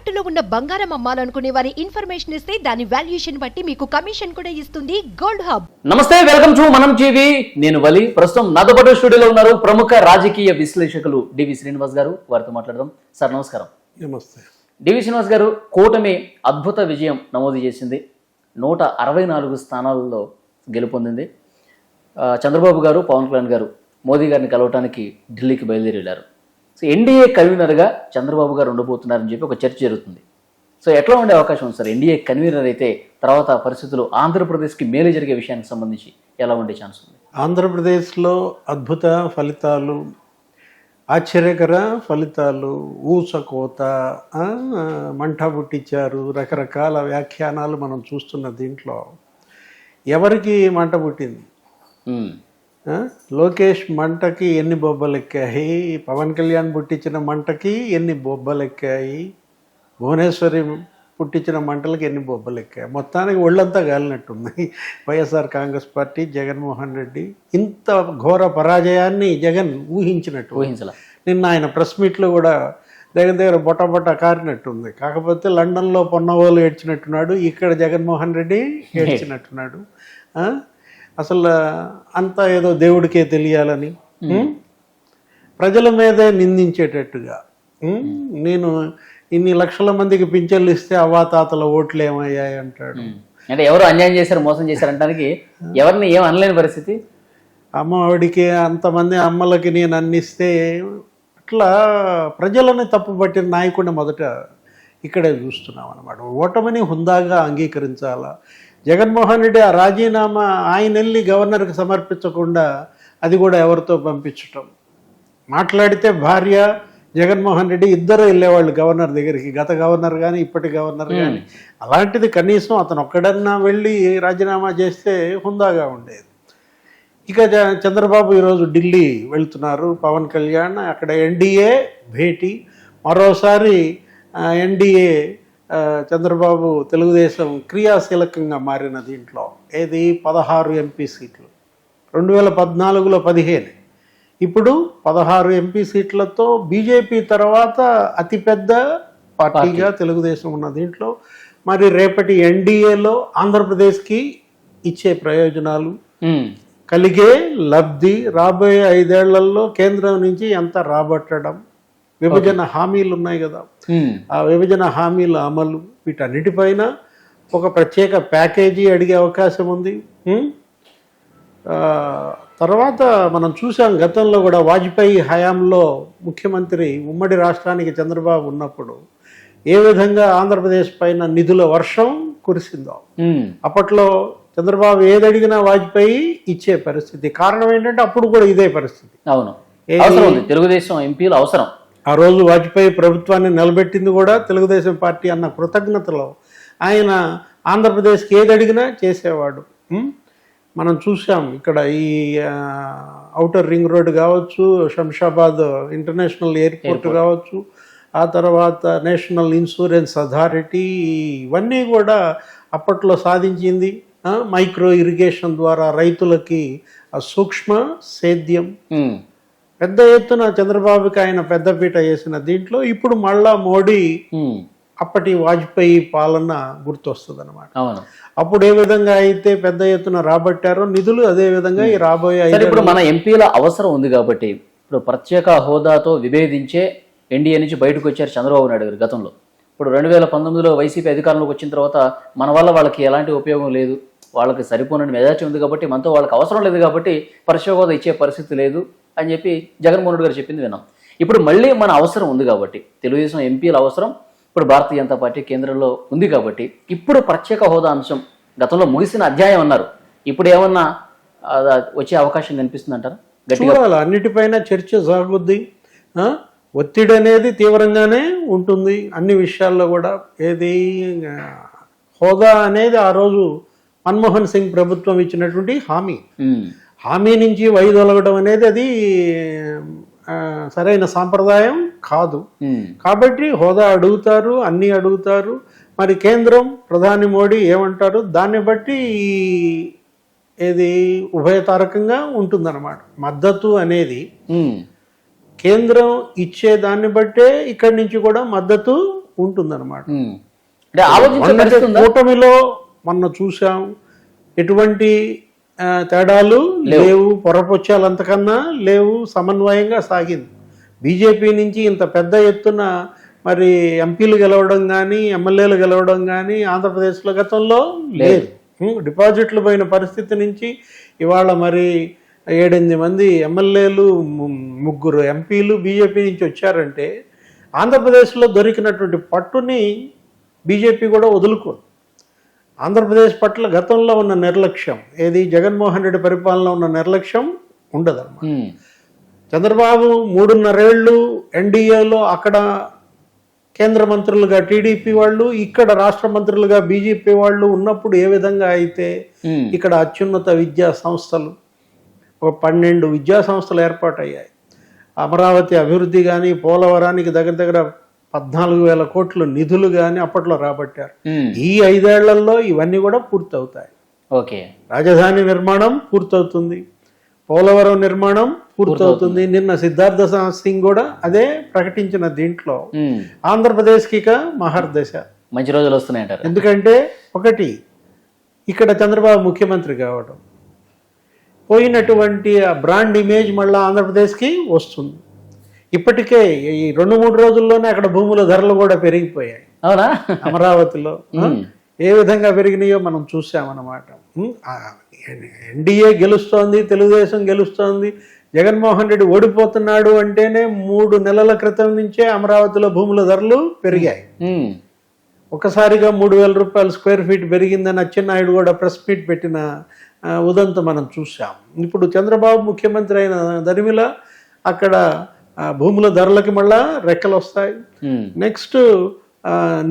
తాకట్టులో ఉన్న బంగారం అమ్మాలనుకునే వారి ఇన్ఫర్మేషన్ ఇస్తే దాని వాల్యుయేషన్ బట్టి మీకు కమిషన్ కూడా ఇస్తుంది గోల్డ్ హబ్. నమస్తే వెల్కమ్ టు మనం టీవీ. నేను వలి. ప్రస్తుతం నాతో స్టూడియోలో ఉన్నారు ప్రముఖ రాజకీయ విశ్లేషకులు డివి శ్రీనివాస్ గారు. వారితో మాట్లాడదాం. సార్ నమస్కారం. నమస్తే. డివి శ్రీనివాస్ గారు కూటమి అద్భుత విజయం నమోదు చేసింది. నూట అరవై నాలుగు స్థానాలలో గెలుపొందింది. చంద్రబాబు గారు పవన్ కళ్యాణ్ గారు మోదీ గారిని కలవటానికి ఢిల్లీకి బయలుదేరి వెళ్ళారు. సో ఎన్డీఏ కన్వీనర్గా చంద్రబాబు గారు ఉండబోతున్నారని చెప్పి ఒక చర్చ జరుగుతుంది. సో ఎట్లా ఉండే అవకాశం ఉంది సార్? ఎన్డీఏ కన్వీనర్ అయితే తర్వాత పరిస్థితులు ఆంధ్రప్రదేశ్కి మేలు జరిగే విషయానికి సంబంధించి ఎలా ఉండే ఛాన్స్ ఉంది? ఆంధ్రప్రదేశ్లో అద్భుత ఫలితాలు ఆశ్చర్యకర ఫలితాలు ఊసకోత మంట పుట్టించారు రకరకాల వ్యాఖ్యానాలు మనం చూస్తున్న దీంట్లో ఎవరికి మంట పుట్టింది? లోకేష్ మంటకి ఎన్ని బొబ్బలెక్కాయి? పవన్ కళ్యాణ్ పుట్టించిన మంటకి ఎన్ని బొబ్బలెక్కాయి? భువనేశ్వరి పుట్టించిన మంటలకి ఎన్ని బొబ్బలెక్కాయి? మొత్తానికి ఒళ్ళంతా గాలినట్టుంది YSR Congress party Jaganmohan Reddy ఇంత ఘోర పరాజయాన్ని జగన్ ఊహించినట్టు. ఊహించలా. నిన్న ఆయన ప్రెస్ మీట్లో కూడా దగ్గర దగ్గర బొట్ట బొట్ట కారినట్టుంది. కాకపోతే లండన్లో పొన్నవోలు ఏడ్చినట్టున్నాడు. ఇక్కడ జగన్మోహన్ రెడ్డి ఏడ్చినట్టున్నాడు? అసలు అంతా ఏదో దేవుడికే తెలియాలని? ప్రజల మీదే నిందించేటట్టుగా? నేను ఇన్ని లక్షల మందికి పింఛన్లు ఇస్తే అవ్వాతాతల ఓట్లు ఏమయ్యాయి అంటాడు. అంటే ఎవరు అన్యాయం చేశారు మోసం చేశారు అనడానికి ఎవరిని ఏం అనలేని పరిస్థితి అమ్మ ఆవిడికి అంతమంది అమ్మలకి నేను అందిస్తే అట్లా ప్రజలని తప్పుపట్టిన నాయకుడిని మొదట ఇక్కడే చూస్తున్నాం అనమాట ఓటమిని హుందాగా అంగీకరించాలా జగన్మోహన్ రెడ్డి ఆ రాజీనామా ఆయన వెళ్ళి గవర్నర్కి సమర్పించకుండా అది కూడా ఎవరితో పంపించటం. మాట్లాడితే భార్య జగన్మోహన్ రెడ్డి ఇద్దరు వెళ్ళేవాళ్ళు గవర్నర్ దగ్గరికి. గత గవర్నర్ కానీ ఇప్పటి గవర్నర్ కానీ అలాంటిది కనీసం అతను ఒక్కడన్నా వెళ్ళి రాజీనామా చేస్తే హుందాగా ఉండేది. ఇక చంద్రబాబు ఈరోజు ఢిల్లీ వెళ్తున్నారు. పవన్ కళ్యాణ్ అక్కడ ఎన్డీఏ భేటీ. మరోసారి ఎన్డీఏ చంద్రబాబు తెలుగుదేశం క్రియాశీలకంగా మారిన దీంట్లో ఏది? పదహారు ఎంపీ సీట్లు. రెండు వేల పద్నాలుగులో పదిహేను. ఇప్పుడు పదహారు ఎంపీ సీట్లతో బీజేపీ తర్వాత అతిపెద్ద పార్టీగా తెలుగుదేశం ఉన్న దీంట్లో మరి రేపటి ఎన్డీఏలో ఆంధ్రప్రదేశ్కి ఇచ్చే ప్రయోజనాలు కలిగే లబ్ధి రాబోయే ఐదేళ్ళలో కేంద్రం నుంచి ఎంత రాబట్టడం? విభజన హామీలు ఉన్నాయి కదా. ఉమ్, ఆ విభజన హామీల అమలు వీటన్నిటిపైన ఒక ప్రత్యేక ప్యాకేజీ అడిగే అవకాశం ఉంది? ఆ, తర్వాత మనం చూసాం గతంలో కూడా వాజ్పేయి హయాంలో ముఖ్యమంత్రి ఉమ్మడి రాష్ట్రానికి చంద్రబాబు ఉన్నప్పుడు ఏ విధంగా ఆంధ్రప్రదేశ్ పైన నిధుల వర్షం కురిసిందో. ఉమ్, అప్పట్లో చంద్రబాబు ఏది అడిగినా వాజ్పేయి ఇచ్చే పరిస్థితి. కారణం ఏంటంటే అప్పుడు కూడా ఇదే పరిస్థితి. అవును. తెలుగుదేశం ఎంపీలు అవసరం. ఆ రోజు వాజ్పేయి ప్రభుత్వాన్ని నిలబెట్టింది కూడా తెలుగుదేశం పార్టీ అన్న కృతజ్ఞతలో. ఆయన ఆంధ్రప్రదేశ్కి ఏది అడిగినా చేసేవాడు? మనం చూసాం ఇక్కడ ఈ అవుటర్ రింగ్ రోడ్ కావచ్చు శంషాబాద్ ఇంటర్నేషనల్ ఎయిర్పోర్ట్ కావచ్చు ఆ తర్వాత నేషనల్ ఇన్సూరెన్స్ అథారిటీ ఇవన్నీ కూడా అప్పట్లో సాధించింది. మైక్రో ఇరిగేషన్ ద్వారా రైతులకి సూక్ష్మ సేద్యం. పెద్ద ఎత్తున చంద్రబాబుకి ఆయన పెద్దపీట వేసిన దీంట్లో ఇప్పుడు మళ్ళా మోడీ అప్పటి వాజ్పేయి పాలన గుర్తొస్తుంది అనమాట అవును. అప్పుడు ఏ విధంగా అయితే పెద్ద ఎత్తున రాబట్టారో నిధులు అదే విధంగా ఈ రాబోయే ఇప్పుడు మన ఎంపీల అవసరం ఉంది కాబట్టి ఇప్పుడు ప్రత్యేక హోదాతో విభేదించే ఎన్డీఏ నుంచి బయటకు వచ్చారు చంద్రబాబు నాయుడు గారు గతంలో. ఇప్పుడు రెండు వేల పంతొమ్మిదిలో వైసీపీ అధికారంలోకి వచ్చిన తర్వాత మన వల్ల వాళ్ళకి ఎలాంటి ఉపయోగం లేదు. వాళ్ళకి సరిపోనని మెజార్టీ ఉంది కాబట్టి మనతో వాళ్ళకి అవసరం లేదు కాబట్టి హోదా ఇచ్చే పరిస్థితి లేదు. అని చెప్పి జగన్మోహన్ రెడ్డి గారు చెప్పింది విన్నాం. ఇప్పుడు మళ్ళీ మన అవసరం ఉంది కాబట్టి తెలుగుదేశం ఎంపీల అవసరం ఇప్పుడు భారతీయ జనతా పార్టీ కేంద్రంలో ఉంది కాబట్టి ఇప్పుడు ప్రత్యేక హోదా అంశం గతంలో ముగిసిన అధ్యాయం అన్నారు. ఇప్పుడు ఏమన్నా వచ్చే అవకాశం కనిపిస్తుంది అంటారా? గట్టిగా అన్నిటిపైన చర్చ సాగుద్ది. ఆ? ఒత్తిడి అనేది తీవ్రంగానే ఉంటుంది. అన్ని విషయాల్లో కూడా ఏది హోదా అనేది ఆ రోజు మన్మోహన్ సింగ్ ప్రభుత్వం ఇచ్చినటువంటి హామీ. హామీ నుంచి వైదొలగడం అనేది అది సరైన సాంప్రదాయం కాదు. కాబట్టి హోదా అడుగుతారు అన్నీ అడుగుతారు. మరి కేంద్రం ప్రధాని మోడీ ఏమంటారు? దాన్ని బట్టి ఏది ఉభయతారకంగా ఉంటుందన్నమాట. మద్దతు అనేది కేంద్రం ఇచ్చే దాన్ని బట్టే ఇక్కడి నుంచి కూడా మద్దతు ఉంటుందన్నమాట. కూటమిలో మొన్న చూసాం. ఎటువంటి తేడాలు లేవు. పొరపొచ్చాలు అంతకన్నా లేవు సమన్వయంగా సాగింది. బీజేపీ నుంచి ఇంత పెద్ద ఎత్తున మరి ఎంపీలు గెలవడం కానీ ఎమ్మెల్యేలు గెలవడం కానీ ఆంధ్రప్రదేశ్లో గతంలో లేదు. డిపాజిట్లు పోయిన పరిస్థితి నుంచి ఇవాళ మరి ఏడెనిమిది మంది ఎమ్మెల్యేలు ముగ్గురు ఎంపీలు బీజేపీ నుంచి వచ్చారంటే ఆంధ్రప్రదేశ్లో దొరికినటువంటి పట్టుని బీజేపీ కూడా వదులుకోదు. ఆంధ్రప్రదేశ్ పట్ల గతంలో ఉన్న నిర్లక్ష్యం ఏది జగన్మోహన్ రెడ్డి పరిపాలనలో ఉన్న నిర్లక్ష్యం ఉండదన్నమాట. చంద్రబాబు మూడున్నరేళ్ళు ఎన్డీఏలో అక్కడ కేంద్ర మంత్రులుగా టీడీపీ వాళ్ళు ఇక్కడ రాష్ట్ర మంత్రులుగా బీజేపీ వాళ్ళు ఉన్నప్పుడు ఏ విధంగా అయితే. ఇక్కడ అత్యున్నత విద్యా సంస్థలు ఒక పన్నెండు విద్యా సంస్థలు ఏర్పాటయ్యాయి అమరావతి అభివృద్ధి కానీ పోలవరానికి దగ్గర దగ్గర పద్నాలుగు వేల కోట్ల నిధులు కానీ అప్పట్లో రాబట్టారు. ఈ ఐదేళ్ళలో ఇవన్నీ కూడా పూర్తవుతాయి. ఓకే. రాజధాని నిర్మాణం పూర్తవుతుంది. పోలవరం నిర్మాణం పూర్తవుతుంది. నిన్న సిద్ధార్థ సింగ్ కూడా అదే ప్రకటించిన దీంట్లో. ఆంధ్రప్రదేశ్కి ఇక మహర్దశ. మంచి రోజులు వస్తున్నాయి అంటారు. ఎందుకంటే ఒకటి ఇక్కడ చంద్రబాబు ముఖ్యమంత్రి కావడం పోయినటువంటి ఆ బ్రాండ్ ఇమేజ్ మళ్ళీ ఆంధ్రప్రదేశ్కి వస్తుంది. ఇప్పటికే ఈ రెండు మూడు రోజుల్లోనే అక్కడ భూముల ధరలు కూడా పెరిగిపోయాయి. అవునా? అమరావతిలో. ఏ విధంగా పెరిగినాయో మనం చూసామన్నమాట ఎన్డీఏ గెలుస్తోంది తెలుగుదేశం గెలుస్తోంది జగన్మోహన్ రెడ్డి ఓడిపోతున్నాడు అంటేనే మూడు నెలల క్రితం నుంచే అమరావతిలో భూముల ధరలు పెరిగాయి. ఒకసారిగా మూడు వేల రూపాయలు స్క్వేర్ ఫీట్ పెరిగిందని అచ్చెన్నాయుడు కూడా ప్రెస్ మీట్ పెట్టిన ఉదంతం మనం చూసాం ఇప్పుడు చంద్రబాబు ముఖ్యమంత్రి అయిన దరిమిల అక్కడ భూముల ధరలకి మళ్ళా రెక్కలు వస్తాయి. నెక్స్ట్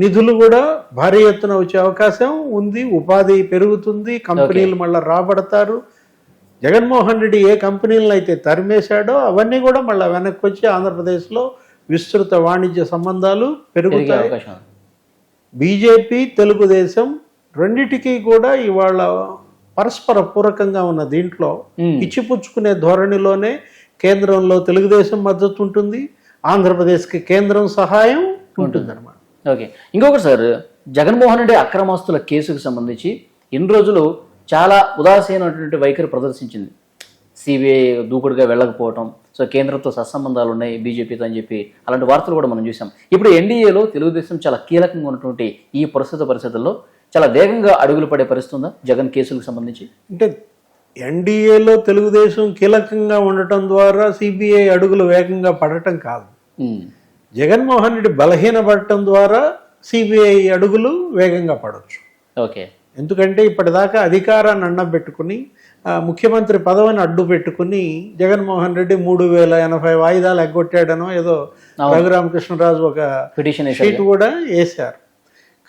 నిధులు కూడా భారీ ఎత్తున వచ్చే అవకాశం ఉంది ఉపాధి పెరుగుతుంది కంపెనీలు మళ్ళీ రాబడతారు జగన్మోహన్ రెడ్డి ఏ కంపెనీలను అయితే తరిమేశాడో అవన్నీ కూడా మళ్ళీ వెనక్కి వచ్చి ఆంధ్రప్రదేశ్లో విస్తృత వాణిజ్య సంబంధాలు పెరిగే పెరుగుతాయి. బీజేపీ తెలుగుదేశం రెండిటికి కూడా ఇవాళ పరస్పర పూరకంగా ఉన్న దీంట్లో. ఇచ్చిపుచ్చుకునే ధోరణిలోనే కేంద్రంలో తెలుగుదేశం మద్దతు ఉంటుంది ఆంధ్రప్రదేశ్కి కేంద్రం సహాయం ఉంటుందన్నమాట ఓకే. ఇంకొకటి సార్ జగన్మోహన్ రెడ్డి అక్రమాస్తుల కేసుకు సంబంధించి ఇన్ని రోజులు చాలా ఉదాసీనమైనటువంటి వైఖరి ప్రదర్శించింది. సిబిఐ దూకుడుగా వెళ్ళకపోవటం సో కేంద్రంతో సత్సంబంధాలు ఉన్నాయి బీజేపీతో అని చెప్పి అలాంటి వార్తలు కూడా మనం చూసాం. ఇప్పుడు ఎన్డీఏలో తెలుగుదేశం చాలా కీలకంగా ఉన్నటువంటి ఈ ప్రస్తుత పరిస్థితుల్లో చాలా వేగంగా అడుగులు పడే పరిస్థితి ఉందా జగన్ కేసులకు సంబంధించి? అంటే ఎన్డీఏలో తెలుగుదేశం కీలకంగా ఉండటం ద్వారా సిబిఐ అడుగులు వేగంగా పడటం కాదు. జగన్మోహన్ రెడ్డి బలహీనపడటం ద్వారా సిబిఐ అడుగులు వేగంగా పడవచ్చు ఓకే. ఎందుకంటే ఇప్పటిదాకా అధికారాన్ని అన్నబెట్టుకుని ముఖ్యమంత్రి పదవిని అడ్డు పెట్టుకుని జగన్మోహన్ రెడ్డి మూడు వేల ఎనభై వాయిదాలు ఎగ్గొట్టాడనో ఏదో రఘురామకృష్ణరాజు ఒక పిటిషన్ షీట్ కూడా వేశారు.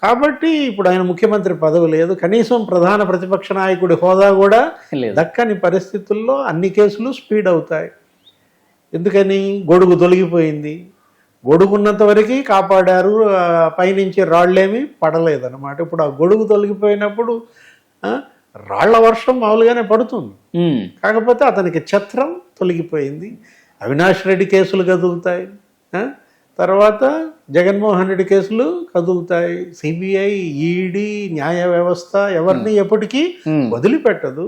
కాబట్టి ఇప్పుడు ఆయన ముఖ్యమంత్రి పదవి లేదు. కనీసం ప్రధాన ప్రతిపక్ష నాయకుడి హోదా కూడా దక్కని పరిస్థితుల్లో అన్ని కేసులు స్పీడ్ అవుతాయి. ఎందుకని? గొడుగు తొలగిపోయింది. గొడుగున్నంత వరకు కాపాడారు. పైనుంచి రాళ్ళేమి పడలేదన్నమాట. ఇప్పుడు ఆ గొడుగు తొలగిపోయినప్పుడు రాళ్ళ వర్షం మామూలుగానే పడుతుంది. కాకపోతే అతనికి ఛత్రం తొలగిపోయింది. అవినాష్ రెడ్డి కేసులు కదులుతాయి? తర్వాత జగన్మోహన్ రెడ్డి కేసులు కదులుతాయి సిబిఐ ఈడీ న్యాయ వ్యవస్థ ఎవరిని ఎప్పటికీ. వదిలిపెట్టదు.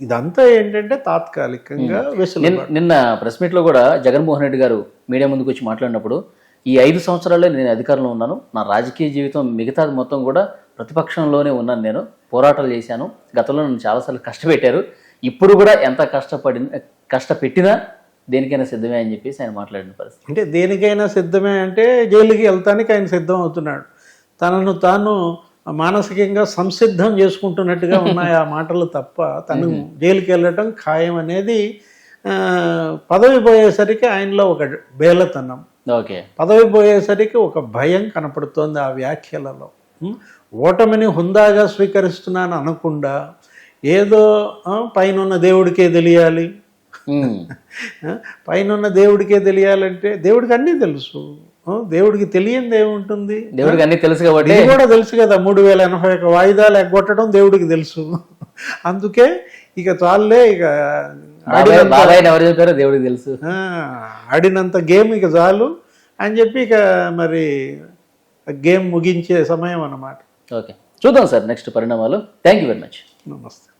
ఇదంతా ఏంటంటే తాత్కాలికంగా నిన్న నిన్న ప్రెస్ మీట్లో కూడా జగన్మోహన్ రెడ్డి గారు మీడియా ముందుకు వచ్చి మాట్లాడినప్పుడు ఈ ఐదు సంవత్సరాల్లో నేను అధికారంలో ఉన్నాను నా రాజకీయ జీవితం మిగతాది మొత్తం కూడా ప్రతిపక్షంలోనే ఉన్నాను నేను పోరాటాలు చేశాను గతంలో నన్ను చాలాసార్లు కష్టపెట్టారు ఇప్పుడు కూడా ఎంత కష్టపడి కష్టపెట్టినా దేనికైనా సిద్ధమే అని చెప్పేసి ఆయన మాట్లాడిన పరిస్థితి. అంటే దేనికైనా సిద్ధమే అంటే జైలుకి వెళ్తానికి ఆయన సిద్ధం అవుతున్నాడు. తనను తాను మానసికంగా సంసిద్ధం చేసుకుంటున్నట్టుగా ఉన్నాయి ఆ మాటలు తప్ప తను జైలుకి వెళ్ళటం ఖాయం అనేది పదవి పోయేసరికి ఆయనలో ఒక బేలతనం. ఓకే. పదవి పోయేసరికి ఒక భయం కనపడుతోంది ఆ వ్యాఖ్యలలో? ఓటమిని హుందాగా స్వీకరిస్తున్నాను అనకుండా ఏదో పైనున్న దేవుడికే తెలియాలి. ఆ, పైనున్న దేవుడికే తెలియాలంటే దేవుడికి అన్నీ తెలుసు. దేవుడికి తెలియంది ఏముంటుంది? దేవుడికి అన్ని తెలుసు కాబట్టి ఇది కూడా తెలుసు కదా మూడు వేల ఎనభై ఒక వాయిదాలు ఎగ్గొట్టడం దేవుడికి తెలుసు. అందుకే ఇక చాలే ఇక ఎవరు చెప్పారో దేవుడికి తెలుసు. ఆడినంత గేమ్ ఇక చాలు. అని చెప్పి ఇక మరి గేమ్ ముగించే సమయం అన్నమాట. ఓకే. చూద్దాం సార్ నెక్స్ట్ పరిణామాలు. థ్యాంక్ యూ వెరీ మచ్ నమస్తే.